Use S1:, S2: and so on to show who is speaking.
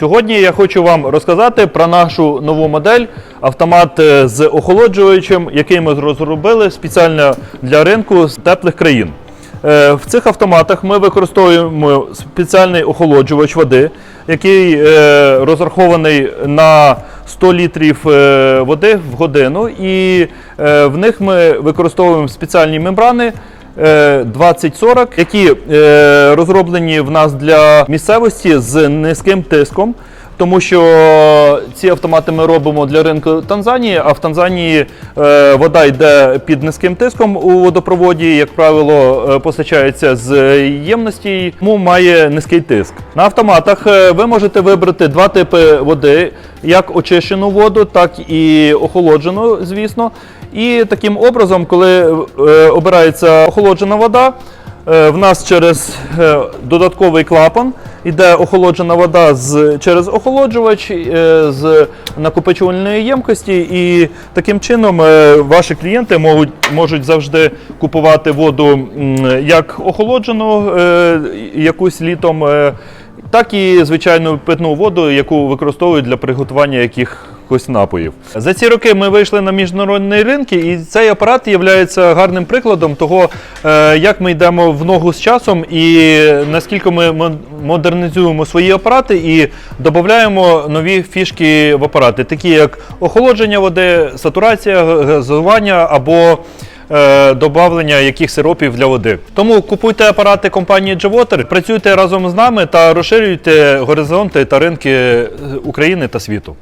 S1: Сьогодні я хочу вам розказати про нашу нову модель автомат е, з охолоджувачем, який ми розробили спеціально для ринку з теплих країн. Е, В цих автоматах ми використовуємо спеціальний охолоджувач води, який е, розрахований на 100 літрів води в годину, і в них ми використовуємо спеціальні мембрани. Е, 2040, які е, розроблені в нас для місцевості з низьким тиском, тому що ці автомати ми робимо для ринку Танзанії, а в Танзанії е, вода йде під низьким тиском у водопроводі, як правило, е, постачається з ємності, тому має низький тиск. На автоматах е, ви можете вибрати два типи води: як очищену воду, так і охолоджену, звісно. І таким образом, коли обирається охолоджена вода, В нас через додатковий клапан йде охолоджена вода з, через охолоджувач е, з накопичувальної ємкості, і таким чином е, ваші клієнти можуть, можуть завжди купувати воду як охолоджену е, якусь літом, так і звичайну питну воду, яку використовують для приготування якихось напоїв. За ці роки ми вийшли на міжнародні ринки, і цей апарат є гарним прикладом того, е, як ми йдемо в ногу з часом і наскільки ми модернізуємо свої апарати і додаємо нові фішки в апарати, такі як охолодження води, сатурація, газування або е, добавлення яких сиропів для води. Тому купуйте апарати компанії G-Water, працюйте разом з нами та розширюйте горизонти та ринки е, України та світу.